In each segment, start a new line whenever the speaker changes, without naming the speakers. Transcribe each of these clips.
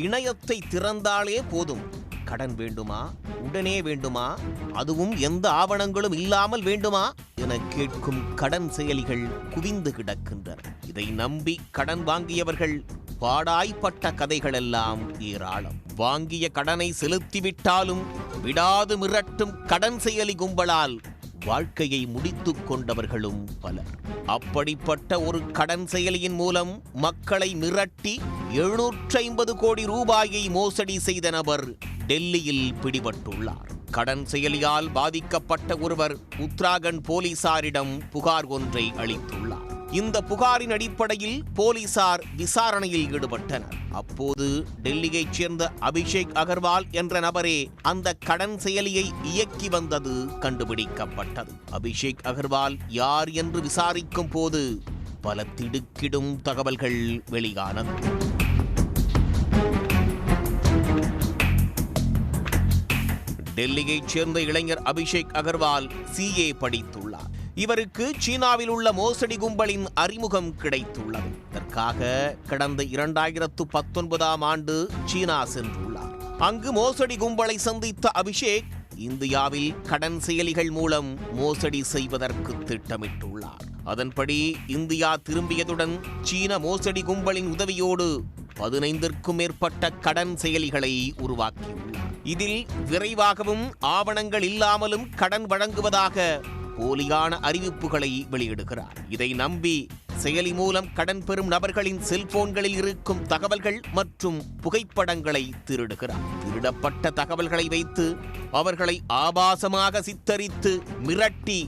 இணையத்தை திறந்தாலே போதும். கடன் வேண்டுமா? உடனே வேண்டுமா? அதுவும் எந்த ஆவணங்களும் இல்லாமல் வேண்டுமா? என கேட்கும் கடன் செயலிகள் குவிந்து கிடக்கின்றன. இதை நம்பி கடன் வாங்கியவர்கள் பாடாய்ப்பட்ட கதைகளெல்லாம் ஏராளம். வாங்கிய கடனை செலுத்திவிட்டாலும் விடாது மிரட்டும் கடன் செயலி கும்பலால் வாழ்க்கையை முடித்து கொண்டவர்களும் பலர். அப்படிப்பட்ட ஒரு கடன் செயலியின் மூலம் மக்களை மிரட்டி 750 கோடி ரூபாயை மோசடி செய்த நபர் டெல்லியில் பிடிபட்டுள்ளார். கடன் செயலியால் பாதிக்கப்பட்ட ஒருவர் உத்தராகண்ட் போலீசாரிடம் புகார் ஒன்றை அளித்துள்ளார். இந்த புகாரின் அடிப்படையில் போலீசார் விசாரணையில் ஈடுபட்டனர். அப்போது டெல்லியைச் சேர்ந்த அபிஷேக் அகர்வால் என்ற நபரே அந்த கடன் செயலியை இயக்கி வந்தது கண்டுபிடிக்கப்பட்டது. அபிஷேக் அகர்வால் யார் என்று விசாரிக்கும் போது பல திடுக்கிடும் தகவல்கள் வெளியானது. டெல்லியைச் சேர்ந்த இளைஞர் அபிஷேக் அகர்வால் சிஏ படித்துள்ளார். இவருக்கு சீனாவில் உள்ள மோசடி கும்பலின் அறிமுகம் கிடைத்துள்ளது. இதற்காக கடந்த இரண்டாயிரத்து பத்தொன்பதாம் ஆண்டு சீனா சென்றுள்ளார். அங்கு மோசடி கும்பலை சந்தித்த அபிஷேக் இந்தியாவில் கடன் செயலிகள் மூலம் மோசடி செய்வதற்கு திட்டமிட்டுள்ளார். அதன்படி இந்தியா திரும்பியதுடன் சீன மோசடி கும்பலின் உதவியோடு பதினைந்திற்கும் மேற்பட்ட கடன் செயலிகளை உருவாக்கியுள்ளார். இதில் விரைவாகவும் ஆவணங்கள் இல்லாமலும் கடன் வழங்குவதாக போலியான அறிவிப்புகளை வெளியிடுகிறார். இதை நம்பி செயலி மூலம் கடன் பெறும் நபர்களின் செல்போன்களில் இருக்கும் தகவல்கள் மற்றும் புகைப்படங்களை திருடுகிறார். திருடப்பட்ட தகவல்களை வைத்து அவர்களை ஆபாசமாக சித்தரித்து மிரட்டி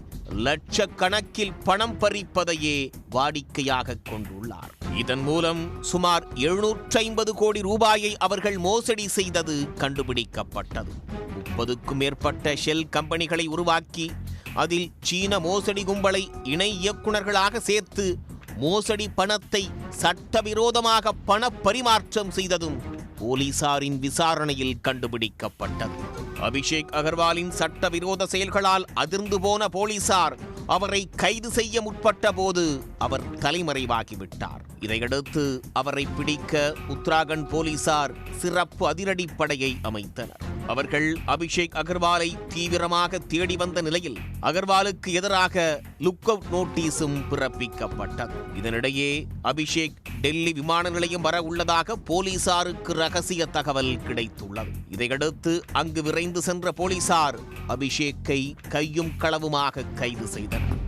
லட்சக்கணக்கில் பணம் பறிப்பதையே வாடிக்கையாக கொண்டுள்ளார். இதன் மூலம் சுமார் 750 கோடி ரூபாயை அவர்கள் மோசடி செய்தது கண்டுபிடிக்கப்பட்டது. முப்பதுக்கும் மேற்பட்ட ஷெல் கம்பெனிகளை உருவாக்கி அதில் சீன மோசடி கும்பலை இணை இயக்குனர்களாக சேர்த்து மோசடி பணத்தை சட்டவிரோதமாக பண பரிமாற்றம் செய்ததும் போலீசாரின் விசாரணையில் கண்டுபிடிக்கப்பட்டது. அபிஷேக் அகர்வாலின் சட்டவிரோத செயல்களால் அதிர்ந்து போன போலீசார் அவரை கைது செய்ய முற்பட்ட போது அவர் தலைமறைவாகிவிட்டார். இதையடுத்து அவரை பிடிக்க உத்தராகண்ட் போலீசார் சிறப்பு அதிரடிப்படையை அமைத்தனர். அவர்கள் அபிஷேக் அகர்வாலை தீவிரமாக தேடி வந்த நிலையில் அகர்வாலுக்கு எதிராக லுக் அவுட் நோட்டீஸும் பிறப்பிக்கப்பட்டது. இதனிடையே அபிஷேக் டெல்லி விமான நிலையம் வர உள்ளதாக போலீசாருக்கு ரகசிய தகவல் கிடைத்துள்ளது. இதையடுத்து அங்கு விரைந்து சென்ற போலீசார் அபிஷேக்கை கையும் களவுமாக கைது செய்தனர்.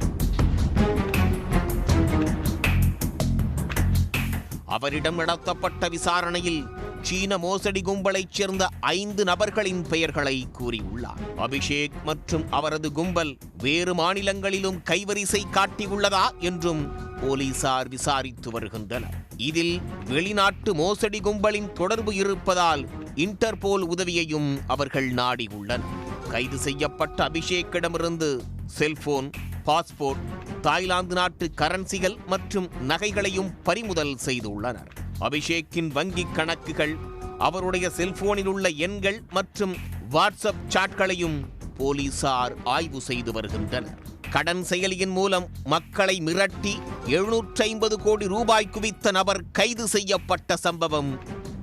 அவரிடம் நடத்தப்பட்ட விசாரணையில் சீன மோசடி கும்பலைச் சேர்ந்த ஐந்து நபர்களின் பெயர்களை கூறியுள்ளார். அபிஷேக் மற்றும் அவரது கும்பல் வேறு மாநிலங்களிலும் கைவரிசை காட்டியுள்ளதா என்றும் போலீசார் விசாரித்து வருகின்றனர். இதில் வெளிநாட்டு மோசடி கும்பலின் தொடர்பு இருப்பதால் இன்டர்போல் உதவியையும் அவர்கள் நாடியுள்ளனர். கைது செய்யப்பட்ட அபிஷேக்கிடமிருந்து செல்போன் பாஸ்போர்ட் தாய்லாந்து நாட்டு கரன்சிகள் மற்றும் நகைகளையும் பறிமுதல் செய்துள்ளனர். அபிஷேக்கின் வங்கிக் கணக்குகள் அவருடைய செல்போனில் உள்ள எண்கள் மற்றும் வாட்ஸ்அப் சாட்களையும் போலீசார் ஆய்வு செய்து வருகின்றனர். கடன் செயலியின் மூலம் மக்களை மிரட்டி 750 கோடி ரூபாய் குவித்த நபர் கைது செய்யப்பட்ட சம்பவம்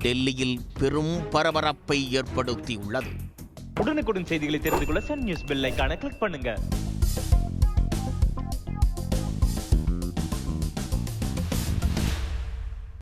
டெல்லியில் பெரும் பரபரப்பை ஏற்படுத்தியுள்ளது.
உடனுக்குடன் செய்திகளை தெரிந்து கொள்ள சன் நியூஸ் பெல்லைக்கான கிளிக் பண்ணுங்க.